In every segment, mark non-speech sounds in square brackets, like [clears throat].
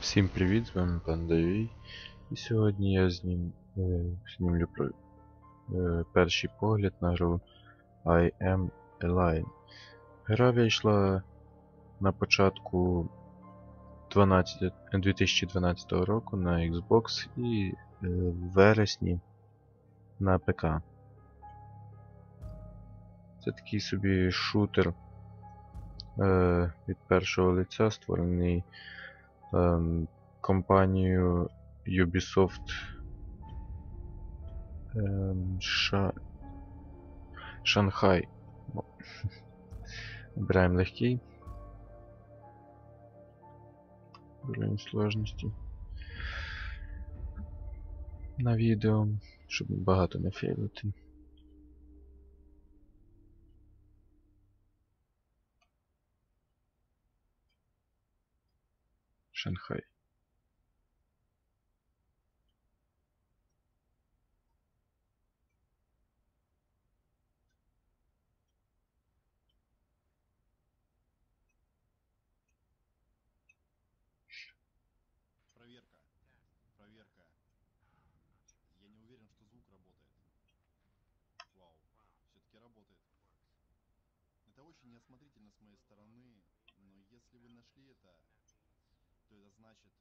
Всім привіт, з вами пан Давій. І сьогодні я знім, е, знімлю про, е, перший погляд на гру I Am Line. Гра вийшла на початку 12, 2012 року на Xbox і е, в вересні на ПК. Це такий собі шутер е, від першого лиця, створений ем, компанією Ubisoft ем, Ша... Шанхай. [laughs] О, легкий. Уровень сложності. На відео, щоб багато не фейлити. Шанхай. Проверка. Проверка. Я не уверен, что звук работает. Вау. Все-таки работает. Это очень неосмотрительно с моей стороны, но если вы нашли это, то это значит...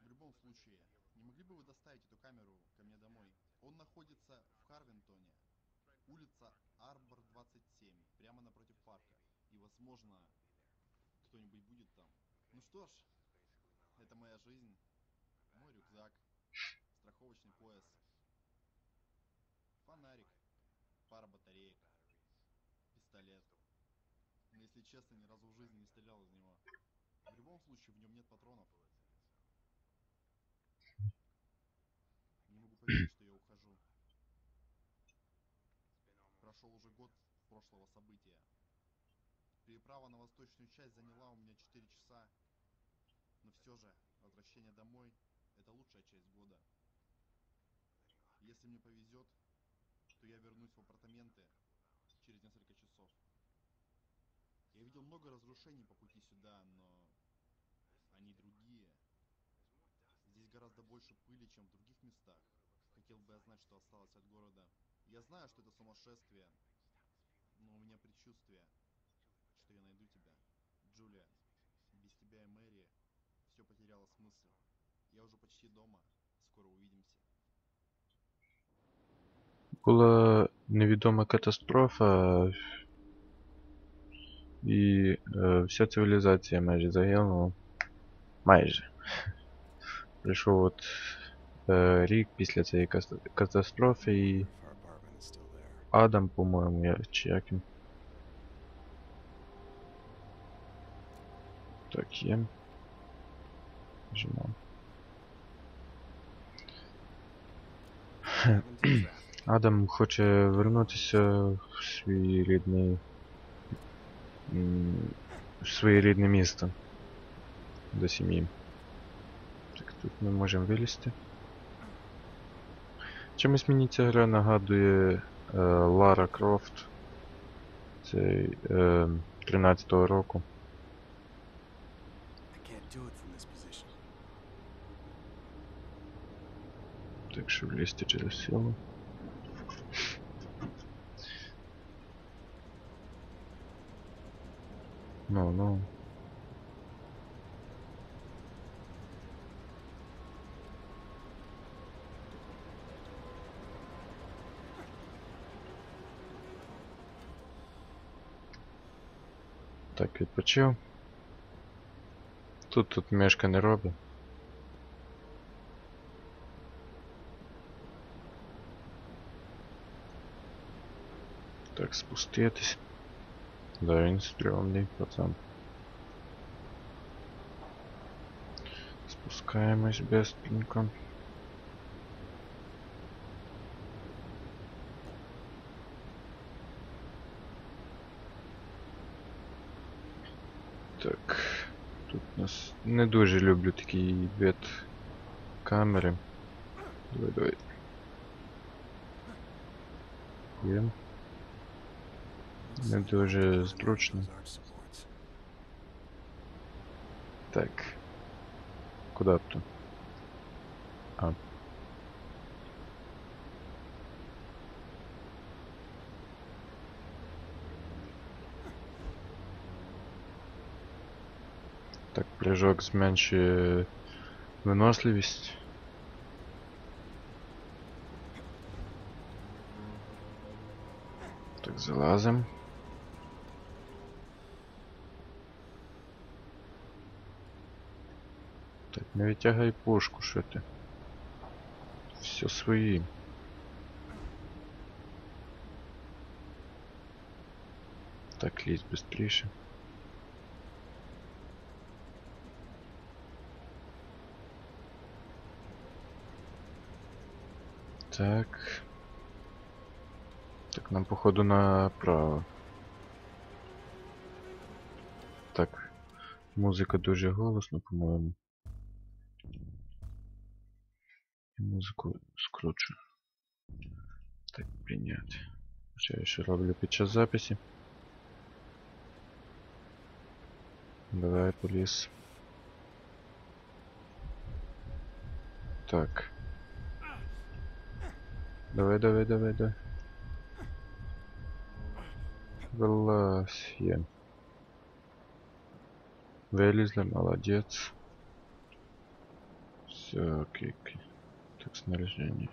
В любом случае, не могли бы вы доставить эту камеру ко мне домой? Он находится в Харвинтоне. Улица Арбор 27, прямо напротив парка. И, возможно, кто-нибудь будет там. Ну что ж, это моя жизнь, мой рюкзак, страховочный пояс, фонарик, пара батареек, пистолет. Но если честно, ни разу в жизни не стрелял из него. В любом случае, в нем нет патронов. Не могу поверить, что я ухожу. Прошел уже год прошлого события. Переправа на восточную часть заняла у меня 4 часа, но все же, возвращение домой – это лучшая часть года. Если мне повезет, то я вернусь в апартаменты через несколько часов. Я видел много разрушений по пути сюда, но Здесь гораздо больше пыли, чем в других местах. Хотел бы я знать, что осталось от города. Я знаю, что это сумасшествие, но у меня предчувствие, что я найду тебя. Джулия, без тебя и Мэри все потеряло смысл. Я уже почти дома. Скоро увидимся. Була невідома катастрофа, і е, вся цивілізація майже загинула. Майже. Прийшов от е, рік після цієї кас- катастрофи і Our apartment is still there. Адам, по-моєму, я, чи як він. Так, є. Нажимаємо. [clears throat] Haven't been trapped. Адам хоче вернутися в свій рідний. м, в своє рідне місто. До сім'ї. Тут ми можемо вилізти. Чимось мені ця гра нагадує е, Лара Крофт. Цей е, 13-го року. Так що влізти через силу. Ну, ну. Так, відпочив. Тут тут мешка не робить. Так, спуститись. Да, він стрёмний, пацан. Спускаємось быстренько. Так. Не дуже люблю такий вид камери. Давай, давай. Є. Не дуже зручно. Так. Куда б то? А. Так, прыжок зменшує виносливість. Так, залазим. Так, не витягай пушку, що ти. Все свої. Так, лізь быстріше. Так. Так, нам походу направо. Так. Музика дуже голосно, по-моєму. Я Музику скручу. Так, прийняти. Що я ще роблю під час записі? Давай, поліз. Так. Давай, давай, давай, давай. Вылазь, є. Вылезли, молодец. Все, окей, окей. Так, снаряжение.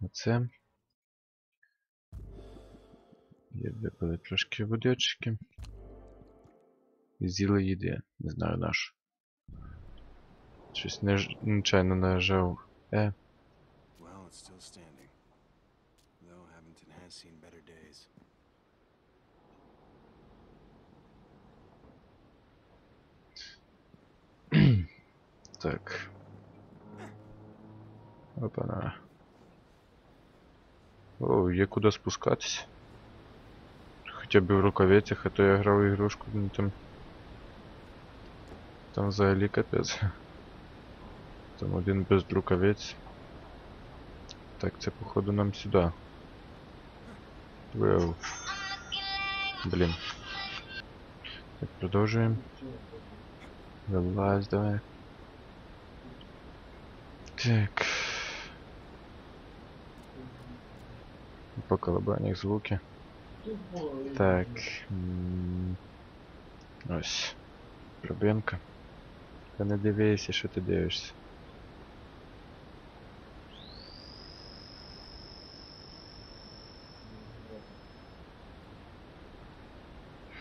Оце. Є випили трошки водички. І з'їли їди. Не знаю наш. Щось неж... нечайно нажав Е. Well, it's still standing. Though Abington has seen better days. Так. Опа-на. О, є куди спускатися. Хоча б в рукавицях, а то я грав ігрушку, ну там. Там взагалі капець. Там один без рукавиць. Так, це походу нам сюди. Вау. Блін. Так, продовжуємо. Вилазь, давай. Так. По колобанях звуки. Так. Ось. Пробинка. Та не дивися, що ти дивишся.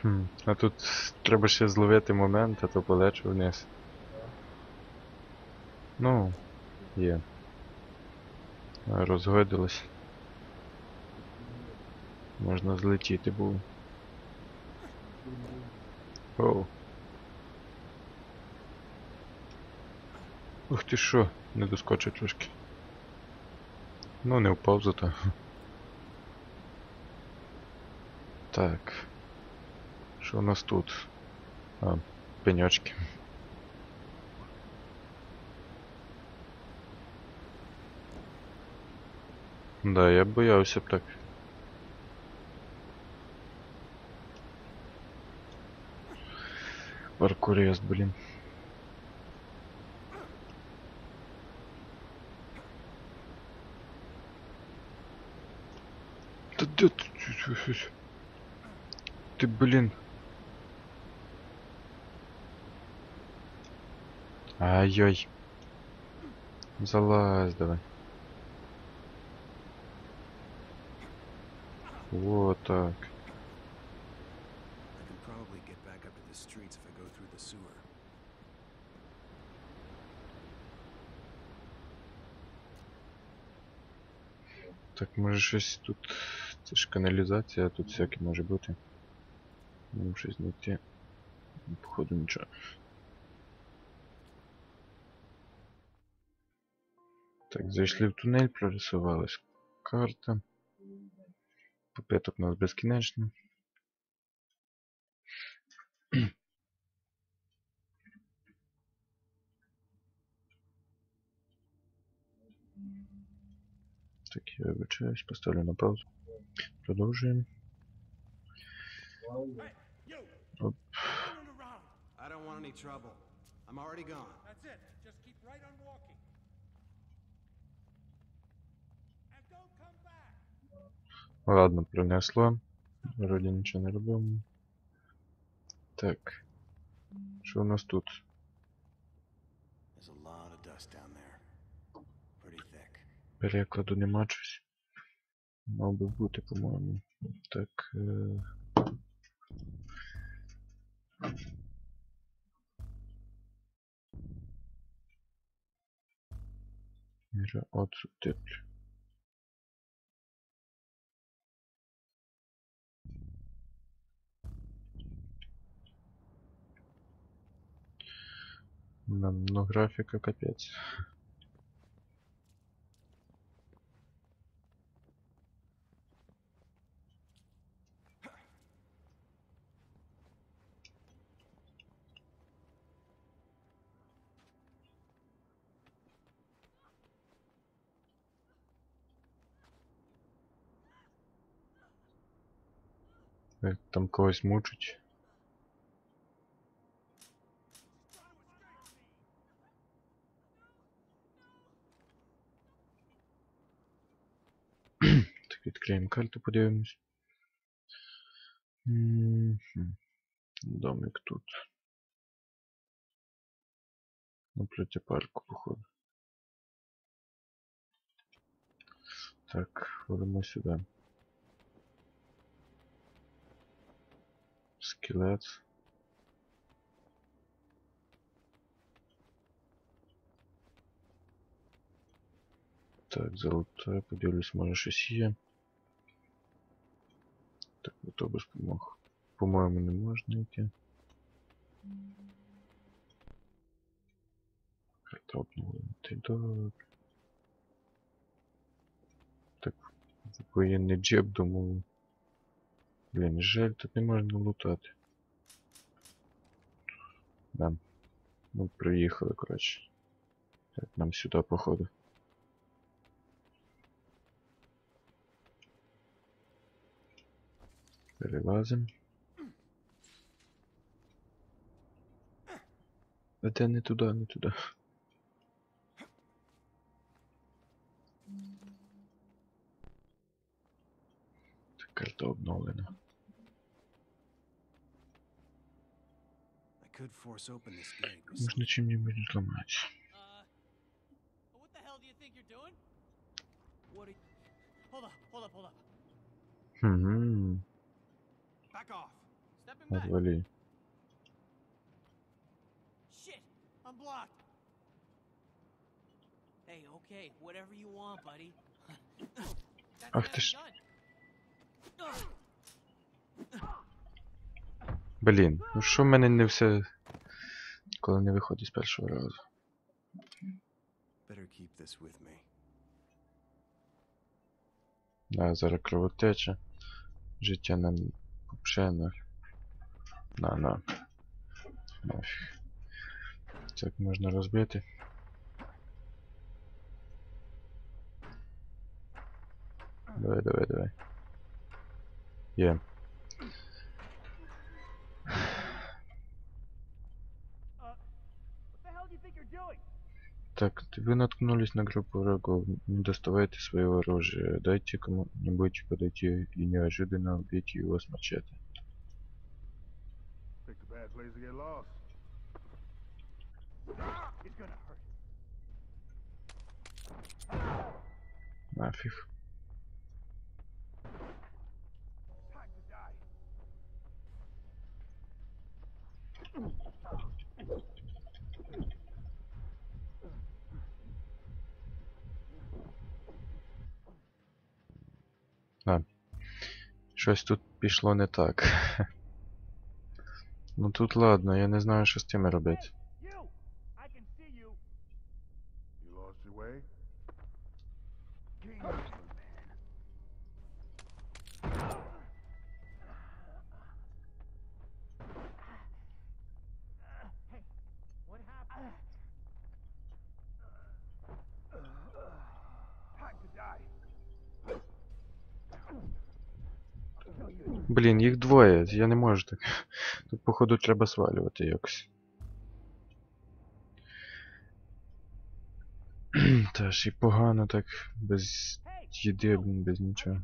Хм, а тут треба ще зловити момент, а то полечу вниз. Ну, є. Розгодилось. Можна злетіти був. Оу. Ух ти що, не доскочив трошки. Ну, не впав зато. Так. Що у нас тут? А, пеньочки. Да, я б боявся б так. Паркурист, блін. Та де ти? Ти, блін. Ай-ой. Залазь давай. Вот так. I can probably get back up to the streets if I go through the sewer. Так, може щось тут. Це ж каналізація, тут всяке може бути. Нам щось знайти. Походу нічого. Так, зайшли в тунель, прорисувалась карта. Попиток у нас безкінечно. Так, я вибачаюсь, поставлю на паузу. Продовжуємо. I don't want any trouble. I'm already gone. That's it. Just keep right on walking. Ладно, принесло. Вроде ничего не робимо. Так. Що у нас тут? Перекладу не мачусь. Мав би бути, по-моєму. Так. Е... От субтитрів. Нам, ну графика капец. Як там когось мучить. Так, відкриємо карту, подивимось. Мгм. Домик тут. Напроти парку, походу. Так, ходимо сюди. Скелет. Так, золоте, подивлюсь, може щось є. Так, автобус помог. По-моєму, не можна йти. Карта обновлена. Ти добре. Так, воєнний джеб, думаю. Блін, жаль, тут не можна лутати. Да. Ну, приїхали, коротше. Так, нам сюди, походу. Перелазим. А де не туди, не туди. Так, карта обновлена. I could force open Отвали. Shit, I'm blocked. Hey, okay, whatever you want, buddy. Ах ты ж- Блін, ну що в мене не все. Коли не виходить з першого разу. Better keep this with me. Да, зараз кровотеча. Життя нам вообще на. На, на. Нафіг. Так можна розбити. Давай, давай, давай. Є. Так, вы наткнулись на группу врагов. Не доставайте своего оружия. Дайте кому-нибудь подойти и неожиданно убейте его с мачете. Picked a die. Щось тут пішло не так. [laughs] Ну тут ладно, я не знаю, що з тими робити. You! Lost your way? Блін, їх двоє, я не можу так. [laughs] Тут, походу, треба свалювати якось. [clears throat] Та ж і погано так, без їди, блін, без нічого.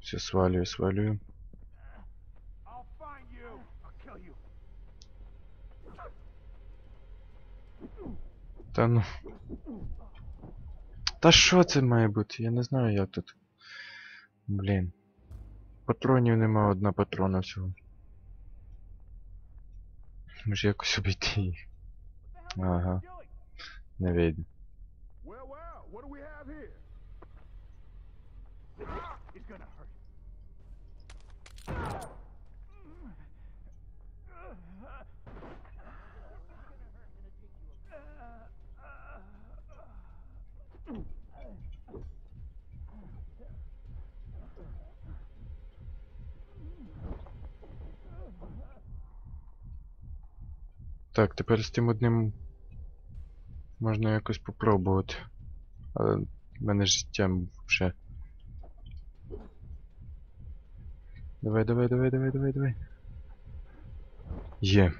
Все, свалюю, свалюю. Та ну. Та що це має бути? Я не знаю як тут. Блін. Патронів нема, одна патрона всього. Може якось обійти їх. What the hell are Ага. you doing? Не вийде. Well, well, what do we have here? It's gonna hurt. Так, тепер з тим одним можна якось попробувати. Але в мене життям вже. Давай, давай, давай, давай, давай, давай. Є.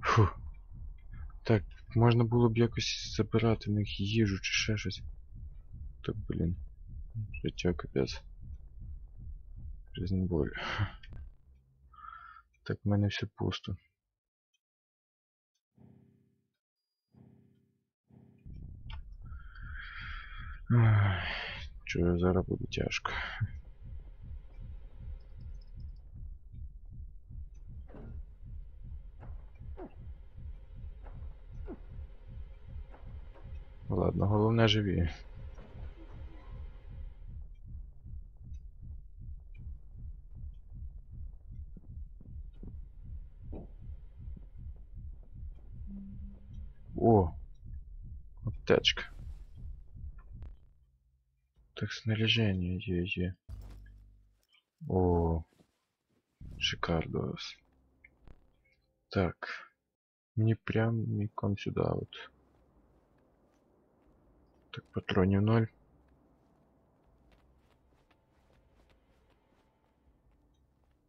Фу. Так, можна було б якось забирати в них їжу чи ще щось. Так, блін. Життя капець. Жизнь боль. Так, в мене все пусто. Чую, зараз буде тяжко. Ладно, головне живі. О! Аптечка. Так, снаряжение е, е. О, шикардос. Так, мне прямиком сюда вот. Так, патронів ноль.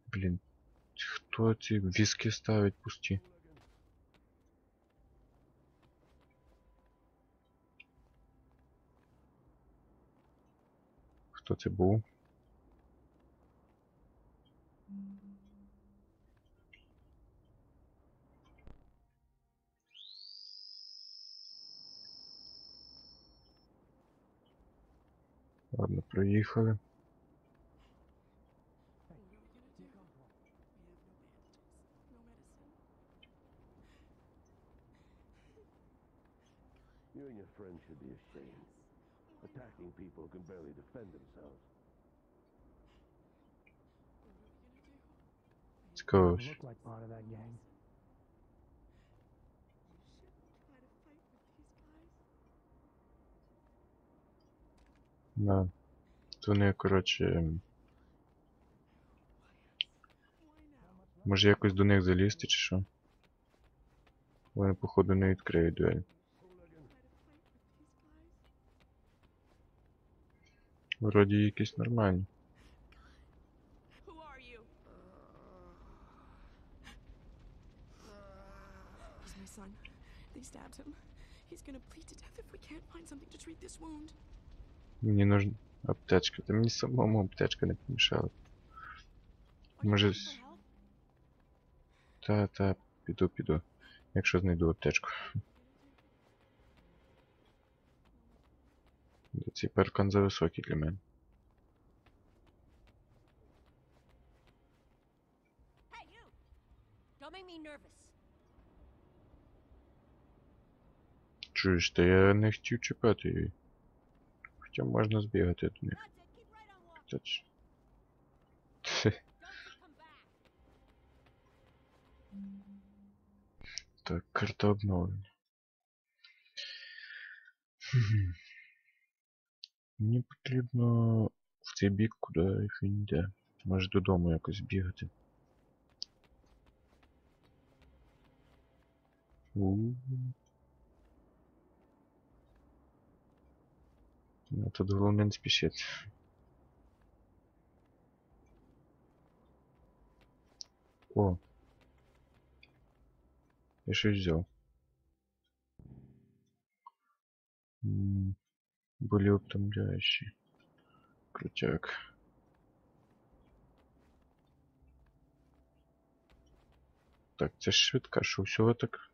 Блін, хто ці віски ставить пусті? Хто це був? Ладно, проїхали. You and your friends should be ashamed. Attacking people who can barely defend themselves. Цікаво. You look like part of that gang. Да. То вони, коротше. ем, Може якось до них залізти чи що? Вони, походу, не відкриють дуель. treat this wound. Мені нужна аптечка. Та мені самому аптечка не помішала. Are you Може, looking с- for help? Та, та, піду, піду. Якщо знайду аптечку. Цей паркан зависокий для мене. Hey, you! Don't make me nervous. Чуєш, та я не хотів чіпати її. Хоча можна збігати до них. That's it. Keep right on walking. Та ж. Don't you come back. Так, карта обновлена. Мені потрібно в цей бік, куди він йде. Може додому якось бігати. Ну, тут головне не спішити. О. Я щось взяв. М Более утомляющий. Крутяк. Так, це ж швидка, що всього так.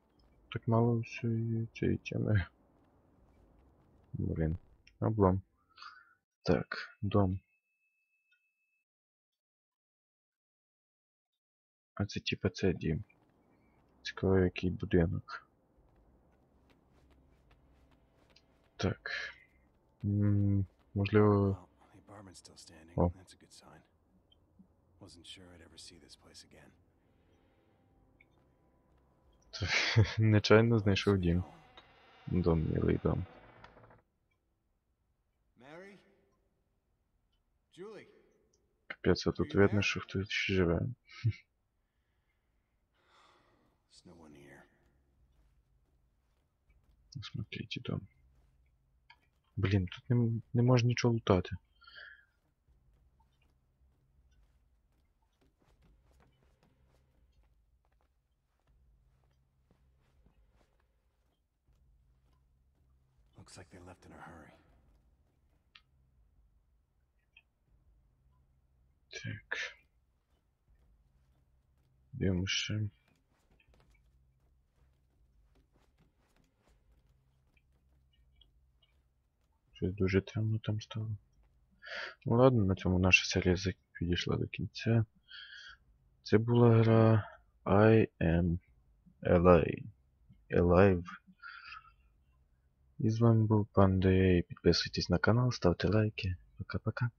Так мало всієї цієї теми. Блін. Облом. Так, дом. А це типа це дім. Цікаво, який будинок. Так. Можливо. Oh. Again. Нечайно знайшов дім. Дом, милий дом. Капець, а тут видно, що хтось ще живе. Смотрите дом. Блін, тут не, не можна нічого лутати. Looks like they left in a hurry. Так. Дивимося. Щось дуже темно там стало. Ну ладно, на цьому наша серія підійшла до кінця. Це була гра I am Alive. Alive. І з вами був пан Дей. Підписуйтесь на канал, ставте лайки. Пока-пока.